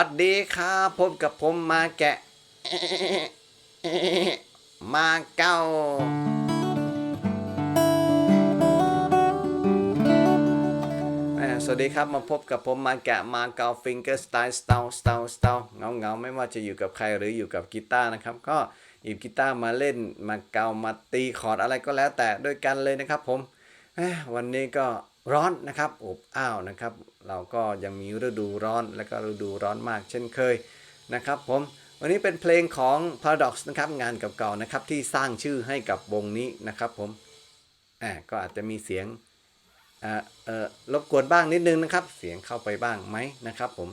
วัสดีครับพบกับผมมาแกะ มาเก้า สวัสดีครับมาพบกับผมมาแกะมาเกาฟิงเกอร์สไตล์สเตลสเตลสเตลเงาเงาไม่ว่าจะอยู่กับใครหรืออยู่กับกีตาร์นะครับ ก็หยิบกีตาร์มาเล่นมาเกามาตีคอร์ดอะไรก็แล้วแต่ด้วยกันเลยนะครับผมวันนี้ก็ร้อนนะครับอบอ้าวนะครับ เราก็ยังมีฤดูร้อนและก็ฤดูร้อนมากเช่นเคยนะครับผมวันนี้เป็นเพลงของ Paradox นะครับงานเก่าๆนะครับที่สร้างชื่อให้กับวงนี้นะครับผมอ่าก็อาจจะมีเสียงอ่าเออรบกวนบ้างนิดนึงนะครับ เสียงเข้าไปบ้างไหมนะครับผม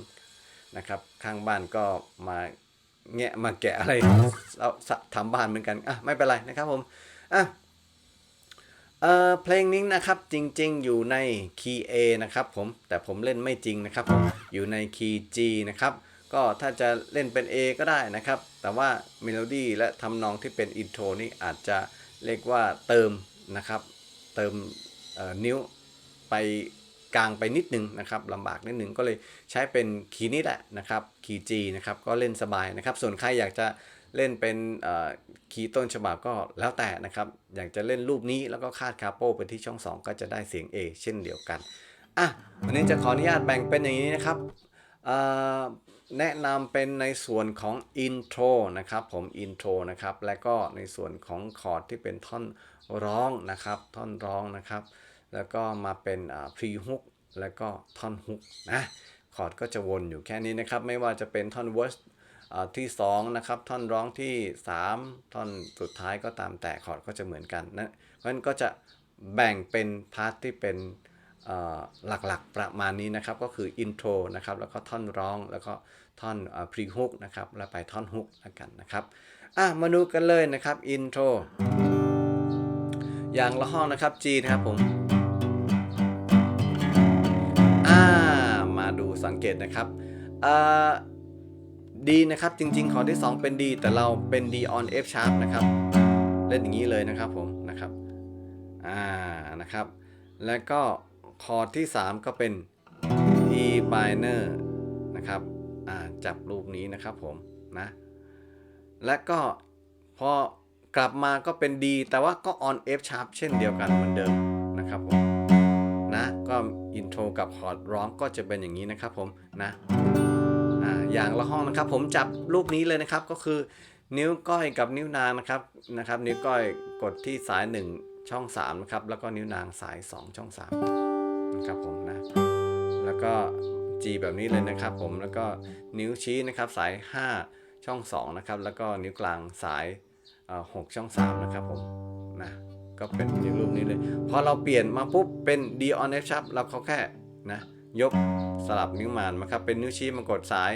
นะครับข้างบ้านก็มาแงะมาแกะอะไรเราทำบ้านเหมือนกันอะไม่เป็นไรนะครับผมอะ เออเพลงนี้นะครับจริงๆ อยู่ในคีย์ A นะครับผมแต่ผมเล่นไม่จริงนะครับผมอยู่ในคีย์ G นะครับก็ถ้าจะเล่นเป็น A ก็ได้นะครับ แต่ว่าเมโลดี้และทำนองที่เป็นอินโทรนี่อาจจะเรียกว่าเติมนะครับ เติมนิ้วไปกลางไปนิดนึงนะครับลำบากนิดนึงก็เลยใช้เป็นคีย์นี้แหละนะครับคีย์ G นะครับก็เล่นสบายนะครับ ส่วนใครอยากจะ เล่นเป็นคีย์ต้นฉบับก็แล้วแต่นะครับ อยากจะเล่นรูปนี้แล้วก็คาดคาโป้ไปที่ช่อง 2 ก็จะได้เสียง A เช่นเดียวกันอะวันนี้จะขออนุญาตแบ่งเป็นอย่างนี้นะครับแนะนำเป็นในส่วนของอินโทรนะครับผมอินโทรนะครับและก็ในส่วนของคอร์ดที่เป็นท่อนร้องนะครับท่อนร้องนะครับ แล้วก็มาเป็นพรีฮุกแล้วก็ท่อนฮุกนะคอร์ดก็จะวนอยู่แค่นี้นะครับ ไม่ว่าจะเป็นท่อนเวอร์ส ที่2นะครับท่อนร้องที่ 3 ท่อนสุดท้ายก็ตามแต่คอร์ดก็จะเหมือนกันนะเพราะฉะนั้นก็จะแบ่งเป็นพาร์ทที่เป็นหลักๆประมาณนี้นะครับก็คืออินโทรนะครับแล้วก็ท่อนร้องแล้วก็ท่อนพรีฮุกนะครับแล้วไปท่อนฮุกแล้วกันนะครับอะมาดูกันเลยนะครับอินโทรอย่างละห้องนะครับ G นะครับผมอ่ามาดูสังเกตนะครับอะ ดีนะครับ จริงๆคอร์ดที่ 2 เป็นดีแต่เราเป็น D on F sharp นะครับ เล่นอย่างนี้เลยนะครับผมนะครับอ่านะครับ แล้วก็คอร์ดที่ 3 ก็เป็น E minor นะครับอ่าจับรูปนี้นะครับผมนะและก็พอกลับมาก็เป็น D แต่ว่าก็ on F sharp เช่นเดียวกันเหมือนเดิมนะครับผมนะก็อินโทรกับคอร์ดร้องก็จะเป็นอย่างนี้นะครับผมนะ อย่างละห้องนะครับ ผมจับรูปนี้เลยนะครับก็คือนิ้วก้อยกับนิ้วนางนะครับนะครับ นิ้วก้อยกดที่สาย 1 ช่อง3นะครับแล้วก็นิ้วนางสาย 2 ช่อง3นะครับผมนะแล้วก็ G แบบนี้เลยนะครับ ผมแล้วก็นิ้วชี้นะครับสาย 5 ช่อง2นะครับแล้วก็นิ้วกลางสายเอ่อ6ช่อง3นะครับผมนะก็เป็นอย่างรูปนี้เลยพอเราเปลี่ยนมาปุ๊บเป็น D on F sharp เราเขาแค่นะยก สลับนิ้วมานมาครับ เป็นนิ้วชี้มากดสาย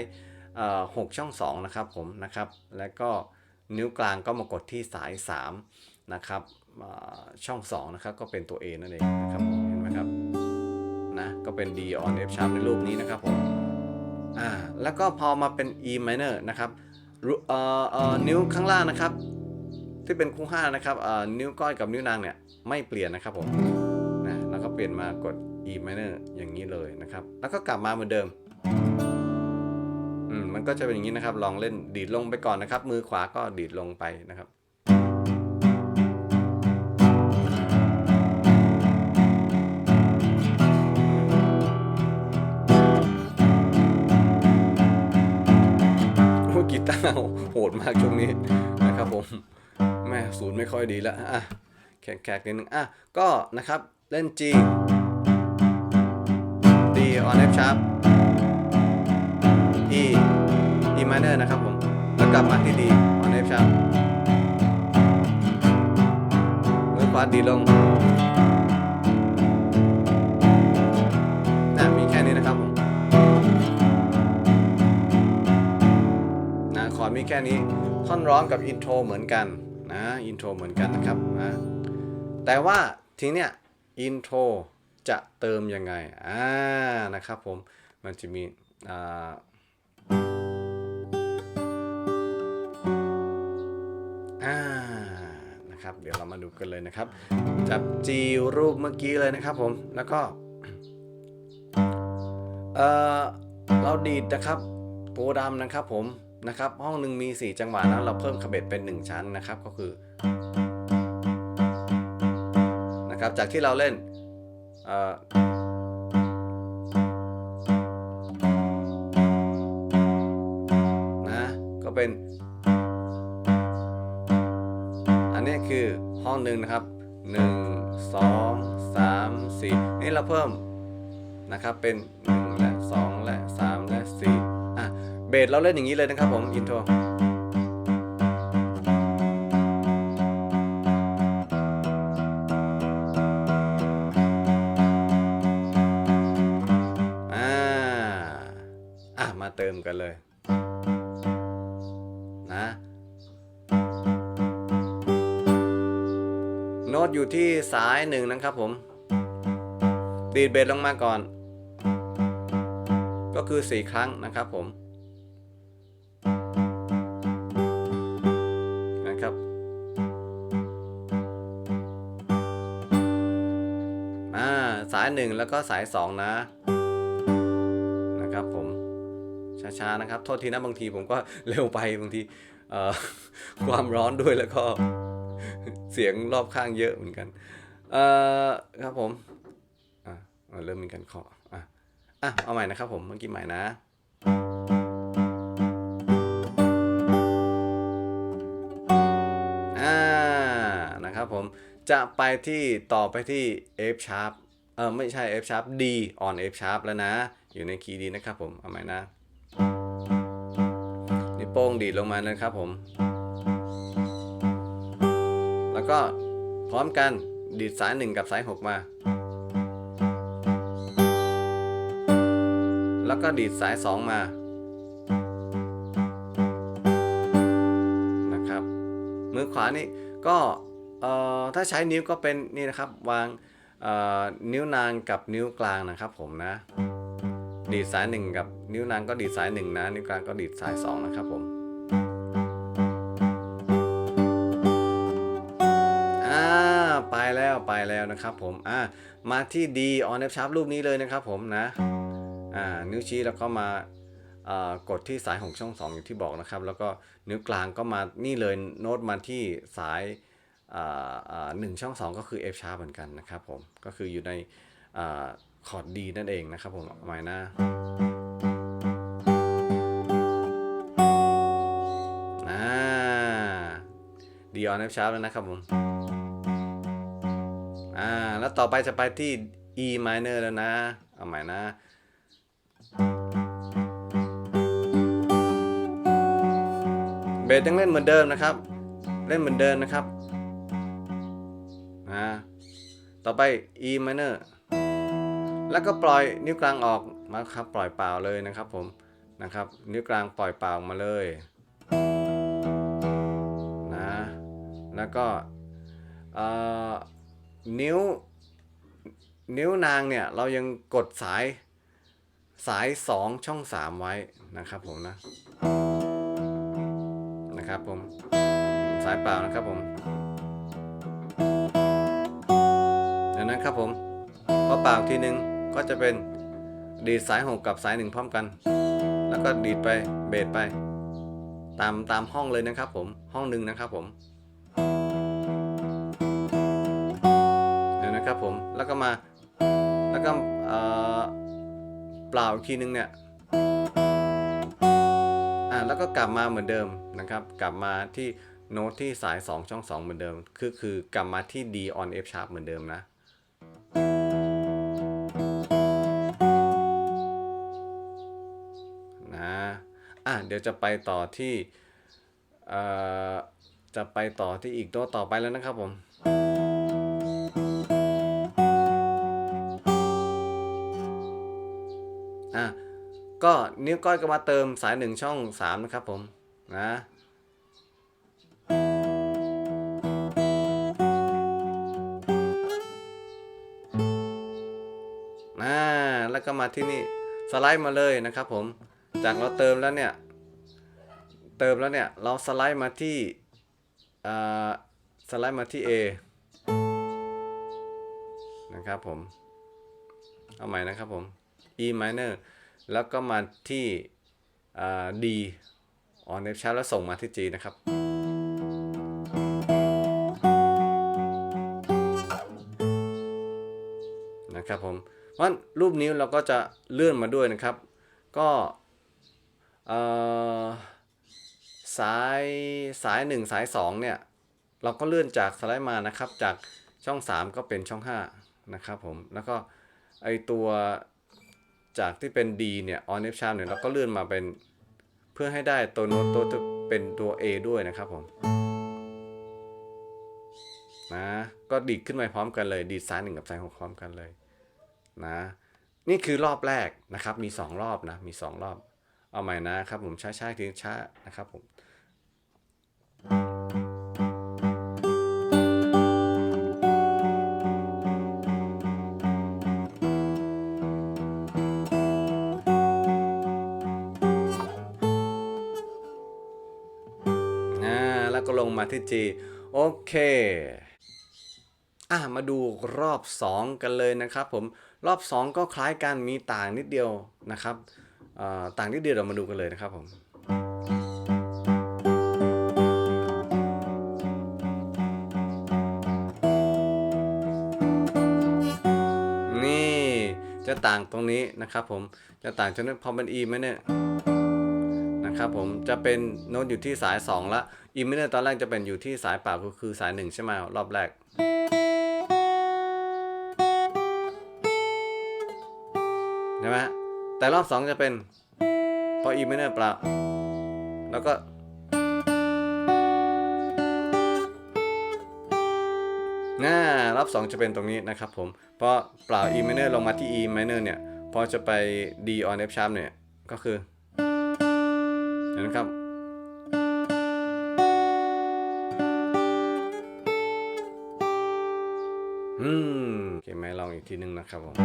เอ่อ6ช่อง2นะครับผมนะครับ แล้วก็นิ้วกลางก็มากดที่สาย3นะครับเอ่อช่อง2นะครับก็เป็นตัว A นั่นเองนะครับเห็นไหมครับนะก็เป็น D on F sharp ในรูปนี้นะครับผมอ่าแล้วก็พอมาเป็น E minor นะครับรูเอ่อเอ่อนิ้วข้างล่างนะครับ ที่เป็นคู่5นะครับเอ่อนิ้วก้อยกับนิ้วนางเนี่ยไม่เปลี่ยนนะครับผมนะแล้วก็เปลี่ยนมากด E minor อย่างนี้เลยนะครับ แล้วก็กลับมาเหมือนเดิมอืมมันก็จะเป็นอย่างนี้นะครับ ลองเล่นดีดลงไปก่อนนะครับ มือขวาก็ดีดลงไปนะครับกีตาร์โหดมากช่วงนี้นะครับผมแม่ศูนย์ไม่ค่อยดีแล้วอะแขกๆนิดนึงอะก็นะครับเล่น G on F sharp E E minor นะครับผม แล้วกลับมาที่ D on F sharp มือขวาดีลงนะมีแค่นี้นะครับผมนะคอร์ดมีแค่นี้ ท่อนร้องกับอินโทรเหมือนกันนะ อินโทรเหมือนกันนะครับนะแต่ว่าทีเนี้ยอินโทร จะเติมยังไงอ่านะครับผมมันจะมีอ่าอ่านะครับเดี๋ยวเรามาดูกันเลยนะครับ จับจีรูปเมื่อกี้เลยนะครับผมแล้วก็เออเราดีดนะครับโปรดำนะครับผมนะครับห้องหนึ่งมี 4 จังหวะนะเราเพิ่มขบเบ็ดเป็น 1 ชั้นนะครับก็คือนะครับจากที่เราเล่น นะ ก็เป็น อันนี้คือห้องหนึ่งนะครับ 1 2 3 4 นี่เราเพิ่มนะครับ เป็น 1 และ 2 และ 3 และ 4 อะ เบสเราเล่นอย่างนี้เลยนะครับผม อินโทร กันเลยนะโน้ตอยู่ที่สายหนึ่งนะครับผม ดีดเบสลงมาก่อน ก็คือ 4 ครั้งนะครับผมนะครับอ่าสาย1แล้วก็สาย2นะ นะครับผม ช้าๆนะครับโทษทีนะบางทีผมก็เร็วไปบางทีความร้อนด้วยแล้วก็เสียงรอบข้างเยอะเหมือนกันครับผมอะเริ่มมีการเคาะอะอะเอาใหม่นะครับผมเมื่อกี้ใหม่นะอ่านะครับผมจะไปที่ต่อไปที่ F sharp เออไม่ใช่ F sharp D on F sharp แล้วนะ อยู่ในคีย์ดีนะครับผม เอาใหม่นะ โป้งดีดลงมานะครับผม แล้วก็พร้อมกันดีดสาย1กับสาย6มา แล้วก็ดีดสาย2มานะครับมือขวานี่ก็เอ่อถ้าใช้นิ้วก็เป็นนี่นะครับวางเอ่อนิ้วนางกับนิ้วกลางนะครับผมนะ ดีดสาย1กับนิ้วนางก็ดีดสาย1นะนิ้วกลางก็ดีดสาย2นะครับผม แล้วไปแล้วนะครับผมอ่ามาที่ D on F sharp รูปนี้เลยนะครับผมนะอ่านิ้วชี้แล้วก็มาอ่ากดที่สายของช่อง2อย่างที่บอกนะครับ แล้วก็นิ้วกลางก็มานี่เลยโน้ตมาที่สายอ่าอ่าหนึ่งช่อง 2 ก็คือ F sharp เหมือนกันนะครับผมก็คืออยู่ในอ่าคอร์ด D นั่นเองนะครับผมเอาใหม่นะอ่า D on F sharp แล้วนะครับผม อ่า แล้วต่อไปจะไปที่ E minor แล้วนะ เอาใหม่นะ เบสยังเล่นเหมือนเดิมนะครับ เล่นเหมือนเดิมนะครับ อ่า ต่อไป E minor แล้วก็ปล่อยนิ้วกลางออกมาครับ ปล่อยเปล่าเลยนะครับผม นะครับ นิ้วกลางปล่อยเปล่าออกมาเลยนะ แล้วก็ เอ่อ นิ้ว นิ้วนางเนี่ยเรายังกดสายสาย 2 ช่อง 3 ไว้นะครับผมนะนะครับผมสายเปล่านะครับผมเดี๋ยวนะครับผมพอเปล่าทีนึงก็จะเป็นดีดสายหกกับสายหนึ่งพร้อมกัน แล้วก็ดีดไปเบสไป ตามตามห้องเลยนะครับผมห้องหนึ่งนะครับผม ครับผมแล้วก็มาแล้วก็เปล่าอีกทีนึงเนี่ยอ่าแล้วก็กลับมาเหมือนเดิมนะครับ กลับมาที่โน้ตที่สาย 2 ช่อง 2 เหมือนเดิม คือคือกลับมาที่ D on F sharp เหมือนเดิมนะนะอะเดี๋ยวจะไปต่อที่เอ่อจะไปต่อที่อีกโน้ตต่อไปแล้วนะครับผม ก็นิ้วก้อยก็มาเติมสายหนึ่งช่อง3นะครับผมนะอ่าแล้วก็มาที่นี่สไลด์มาเลยนะครับผม จากเราเติมแล้วเนี่ย เติมแล้วเนี่ย เราสไลด์มาที่สไลด์มาที่ A นะครับผม เอาใหม่นะครับผม E minor แล้วก็มาที่อ่า D on F sharp แล้วส่งมาที่ G นะครับ นะครับผมเพราะนั้นรูปนิ้วเราก็จะเลื่อนมาด้วยนะครับ ก็เออสายสาย 1 สาย 2 เนี่ย เราก็เลื่อนจากสไลด์มานะครับ จากช่อง 3 ก็เป็นช่อง 5 นะครับผม แล้วก็ไอตัว จากที่เป็น D เนี่ย on F sharp เนี่ยเราก็เลื่อนมาเป็นเพื่อให้ได้ตัวโน้ตตัวเป็นตัว A ด้วยนะครับผมนะก็ดีดขึ้นไปพร้อมกันเลยดีดซ้ายหนึ่งกับซ้ายหกพร้อมกันเลยนะนี่คือรอบแรกนะครับมี 2 รอบนะมี 2 รอบ เอาใหม่นะครับผมช้าๆทีช้านะครับผม ที่ G โอเคอะมาดูรอบ 2 กันเลยนะครับผมรอบ 2 ก็คล้ายกันมีต่างนิดเดียวนะครับต่างนิดเดียวเรามาดูกันเลยนะครับผมนี่จะต่างตรงนี้นะครับผมจะต่างจนพอเป็น E ไหมเนี่ย นะครับผมจะเป็นโน้ตอยู่ที่สาย2แล้ว E ไม่เนี่ยตอนแรกจะเป็นอยู่ที่สายเปล่าก็คือสาย 1 ใช่ไหมรอบแรก ใช่ไหมแต่รอบสองจะเป็นพอ E minor เปล่า แล้วก็น่ารอบสองจะเป็นตรงนี้นะครับผม เพราะเปล่า E minor ลงมาที่ E minor เนี่ย พอจะไป D on F sharp เนี่ย ก็คือ ห็นไหมครับ อืมโอเคไหมลองอีกทีนึงนะครับผม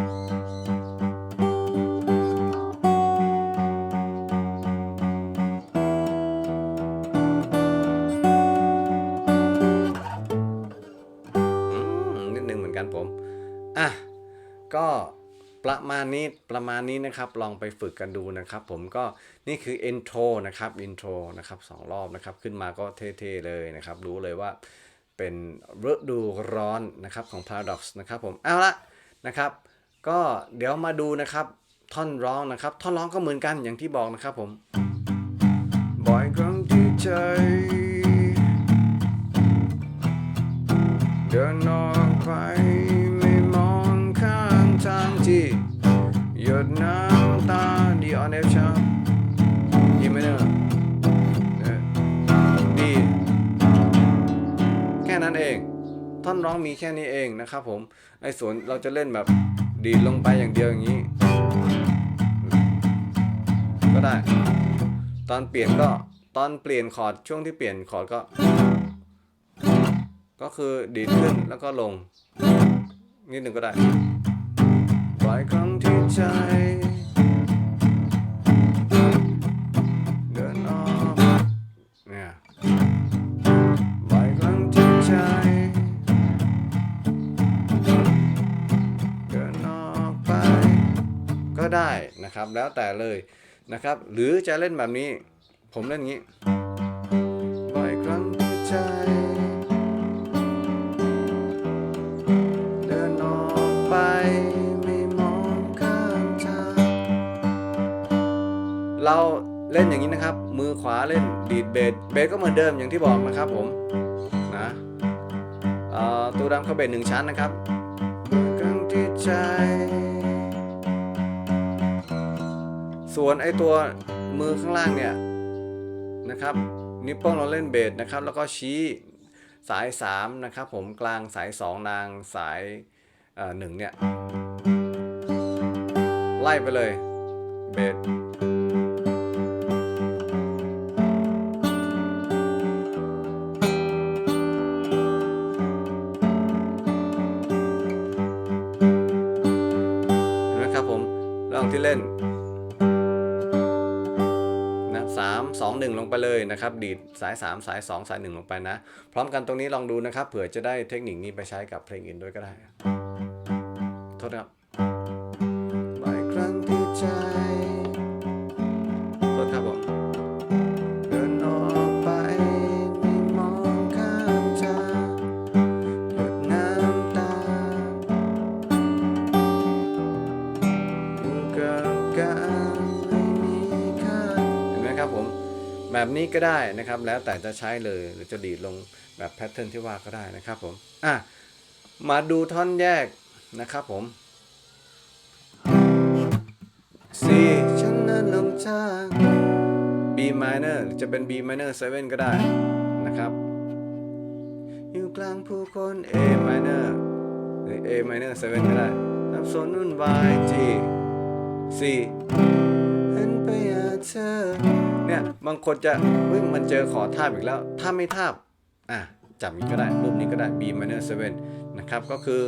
นี้ประมาณนี้นะครับลองไปฝึกกันดูนะครับ ผมก็นี่คือ intro นะครับ intro นะครับสองรอบนะครับ ขึ้นมาก็เท่ๆเลยนะครับ รู้เลยว่าเป็นฤดูร้อนนะครับของ Paradox นะครับผมเอาละนะครับ ก็เดี๋ยวมาดูนะครับท่อนร้องนะครับ ท่อนร้องก็เหมือนกันอย่างที่บอกนะครับผมบ่อยครั้งที่ใจเดินออกไป หยดน้ำตาดีออนเอฟชาดีไหมเนี่ยเออดี แค่นั้นเอง ท่อนร้องมีแค่นี้เองนะครับผม ไอ้ส่วนเราจะเล่นแบบดีดลงไปอย่างเดียวอย่างนี้ ก็ได้ ตอนเปลี่ยนก็ตอนเปลี่ยนคอร์ดช่วงที่เปลี่ยนคอร์ดก็ ก็คือดีดขึ้นแล้วก็ลงนิดหนึ่งก็ได้ปล่อยครั้ง ใจ เดินออกเนี่ยปล่อยครั้งที่ใจ เดินออกไป ก็ได้นะครับแล้วแต่เลยนะครับ หรือจะเล่นแบบนี้ ผมเล่นอย่าง เราเล่นอย่างนี้นะครับ มือขวาเล่นดีดเบสเบสก็เหมือนเดิมอย่างที่บอกนะครับผมนะตัวดำเข้าเบสหนึ่งชั้นนะครับครั้งที่ใจ ส่วนไอตัวมือข้างล่างเนี่ยนะครับนิ้วโป้งเราเล่นเบสนะครับ แล้วก็ชี้สาย 3 นะครับ ผมกลางสาย 2 นางสายหนึ่งเนี่ย ไล่ไปเลยเบส ไปเลยนะครับ ดีดสาย 3 สาย 2 สาย 1 ลงไปนะ พร้อมกันตรงนี้ลองดูนะครับ เผื่อจะได้เทคนิคนี้ไปใช้กับเพลงอื่นด้วยก็ได้ โทษนะครับ นี้ก็ได้นะครับ แล้วแต่จะใช้เลยหรือจะดีดลงแบบแพทเทิร์นที่ว่าก็ได้นะครับผมอะมาดูท่อนแยกนะครับผม C ฉันนั้นลงทาง B minor หรือจะเป็น B minor 7 ก็ได้นะครับ อยู่กลางผู้คน A minor หรือ A minor 7 ก็ได้สับสนวุ่นวาย G C เห็นไปหาเธอ เนี่ยบางคนจะเฮ้ยมันเจอขอทาบอีกแล้ว ถ้าไม่ทาบอะจับนี้ก็ได้รูปนี้ก็ได้ B minor 7นะครับก็คือ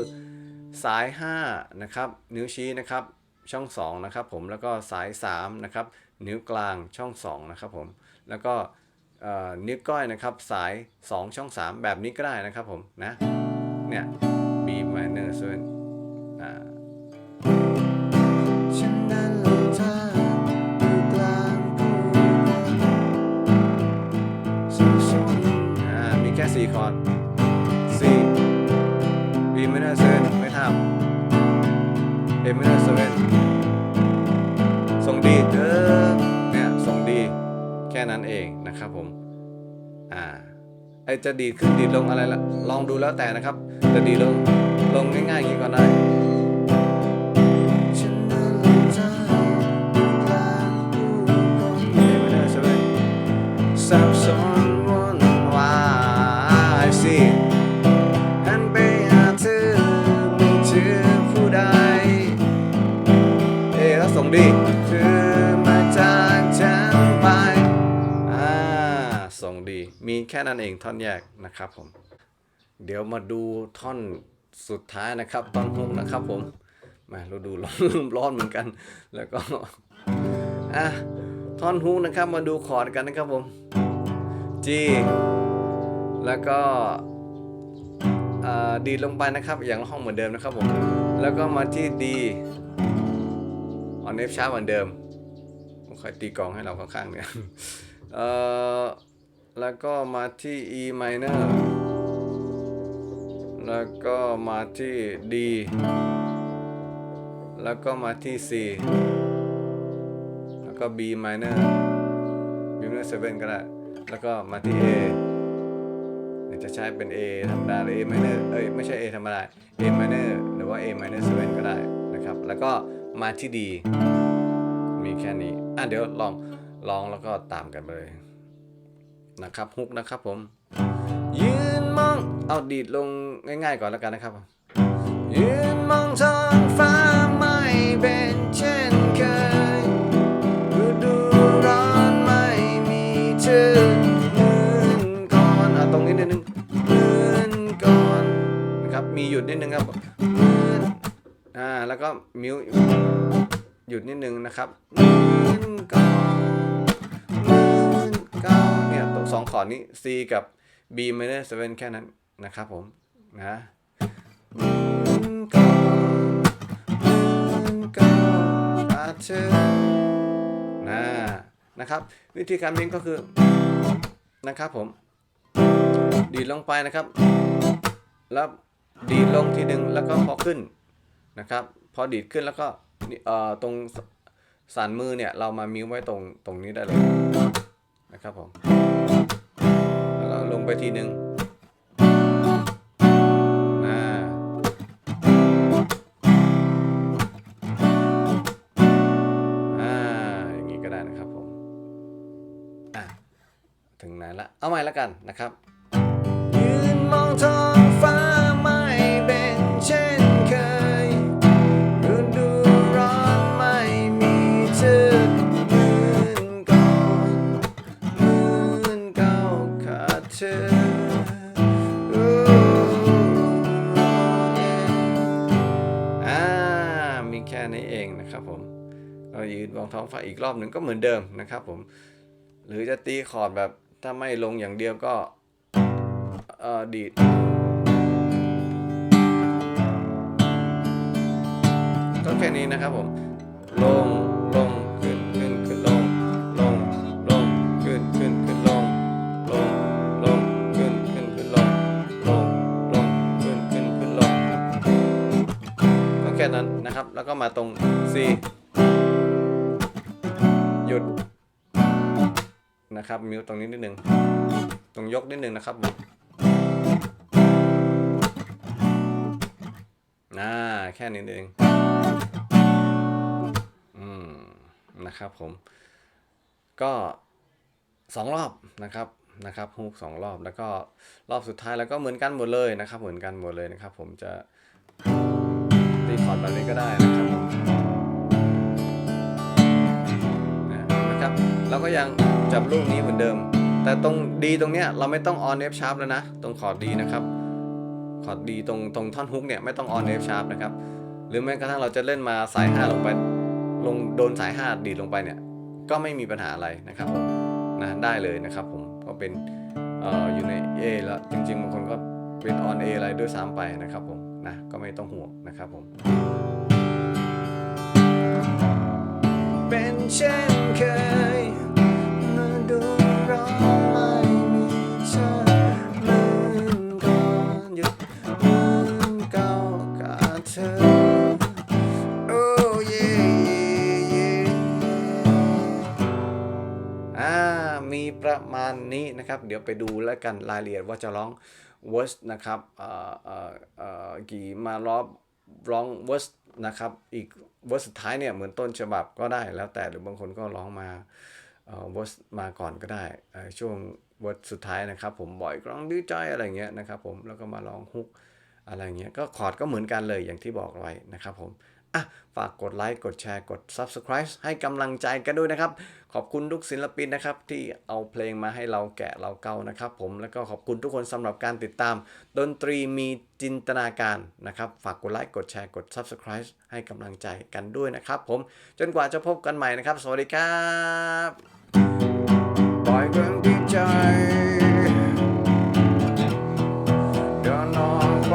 สาย 5 นะครับ นิ้วชี้นะครับ ช่อง 2 นะครับผมแล้วก็สาย 3 นะครับ นิ้วกลางช่อง 2 นะครับผม แล้วก็เอ่อนิ้วก้อยนะครับ สาย 2 ช่อง 3 แบบนี้ก็ได้นะครับผมนะเนี่ย B minor 7 ค่สี่คอร์ด C B minor 7ไม่ทำ A minor 7ส่งดีเด้อเนี่ยส่งดีแค่นั้นเองนะครับผม อ่าไอจะดีดขึ้นดีดลงอะไรละลองดูแล้วแต่นะครับ จะดีดลงลงง่ายๆอย่างนี้ก็ได้ มีแค่นั้นเองท่อนแยกนะครับผม เดี๋ยวมาดูท่อนสุดท้ายนะครับตอนฮุกนะครับผมมาเราดูร้อนร้อนเหมือนกัน แล้วก็อะท่อนฮุกนะครับมาดูคอร์ดกันนะครับผม G แล้วก็ดีลงไปนะครับอย่างห้องเหมือนเดิมนะครับผมแล้วก็มาที่ D ออน F ช้าเหมือนเดิมผมคอยตีกลองให้เราข้างๆเนี่ยเอ่อ แล้วก็มาที่ E minor แล้วก็มาที่ D แล้วก็มาที่ C แล้วก็ B minor B minor 7ก็ได้ แล้วก็มาที่ A จะใช้เป็น A ธรรมดาหรือ A minor เอ้ยไม่ใช่ A ธรรมดา A minor หรือว่า A minor 7ก็ได้นะครับ แล้วก็มาที่ D มีแค่นี้ อะเดี๋ยวลองลองแล้วก็ตามกันไปเลย นะครับฮุกนะครับผม ยืนมองเอาดีดลงง่ายๆก่อนแล้วกันนะครับ ยืนมองท้องฟ้าไม่เป็นเช่นเคยฤดูร้อนไม่มีเธอเหมือนก่อนอะตรงนี้นิดนึงเหมือนก่อนนะครับมีหยุดนิดนึงครับเหมือนอ่าแล้วก็มิวหยุดนิดนึงนะครับเหมือนก่อนเหมือนก่อน สองคอร์ดนี้ C กับ B minor 7แค่นั้นนะครับผมนะนะนะครับ วิธีการเล่นก็คือนะครับผม ดีดลงไปนะครับ แล้วดีดลงทีหนึ่งแล้วก็พอขึ้นนะครับ พอดีดขึ้นแล้วก็เอ่อตรงสันมือเนี่ย เรามามิวไว้ตรงตรงนี้ได้เลยนะครับผม ไปทีหนึ่งนะอย่างนี้ก็ได้นะครับผมถึงไหนละ เอาใหม่ละกันนะครับ ผมเรายืนมองท้องฟ้าอีกรอบหนึ่งก็เหมือนเดิมนะครับผม หรือจะตีคอร์ดแบบถ้าไม่ลงอย่างเดียวก็เออดีดก็แค่นี้นะครับผม ลง นะครับ แล้วก็มาตรง C หยุดนะครับมิวตรงนี้นิดนึงตรงยกนิดนึงนะครับผมอ่าแค่นี้เองอืมนะครับผม ก็สองรอบนะครับนะครับฮุกสองรอบแล้วก็รอบสุดท้ายแล้วก็เหมือนกันหมดเลยนะครับ เหมือนกันหมดเลยนะครับ ผมจะ ตีคอร์ดแบบนี้ก็ได้นะครับนะครับ เราก็ยังจับลูกนี้เหมือนเดิม แต่ตรงดีตรงเนี้ยเราไม่ต้องออนเอฟชาร์ปแล้วนะ ตรงคอร์ดดีนะครับ คอร์ดดีตรงตรงท่อนฮุกเนี่ยไม่ต้องออนเอฟชาร์ปนะครับ หรือแม้กระทั่งเราจะเล่นมาสาย 5 ลงไป ลงโดนสาย 5 ดีดลงไปเนี่ย ก็ไม่มีปัญหาอะไรนะครับผมนะได้เลยนะครับผมก็เป็นอออยู่ใน A แล้วจริงๆบางคนก็เป็น on A อะไรด้วยซ้ำไปนะครับผม นะก็ไม่ต้องห่วงนะครับผม เป็นเช่นเคยฤดูร้อนไม่มีเธอเหมือนก่อนหยุดเหมือนเก่ากับเธอโอ้เย่เย่อ่ามีประมาณนี้นะครับ เดี๋ยวไปดูแล้วกันรายละเอียดว่าจะร้อง verse นะครับเอ่อเอ่อเอ่อกี่มารอบร้อง verse นะครับ อีกเวิร์สุดท้ายเนี่ยเหมือนต้นฉบับก็ได้แล้วแต่หรือบางคนก็ร้องมาเอ่อ verse มาก่อนก็ได้ช่วงเวิร์สุดท้ายนะครับ ผมบ่อยกร้องดื้อใจอะไรเงี้ยนะครับผมแล้วก็มาร้องฮุกอะไรเงี้ยก็คอร์ดก็เหมือนกันเลยอย่างที่บอกไว้นะครับผม อะฝากกดไลค์กดแชร์กด Subscribe ให้กำลังใจกันด้วยนะครับ ขอบคุณทุกศิลปินนะครับ ที่เอาเพลงมาให้เราแกะเราเกานะครับ ผมแล้วก็ขอบคุณทุกคนสำหรับการติดตาม ดนตรีมีจินตนาการนะครับ ฝากกดไลค์กดแชร์กด Subscribe ให้กำลังใจกันด้วยนะครับ ผมจนกว่าจะพบกันใหม่นะครับ สวัสดีครับปล่อยเรื่องดีใจเดินออกไป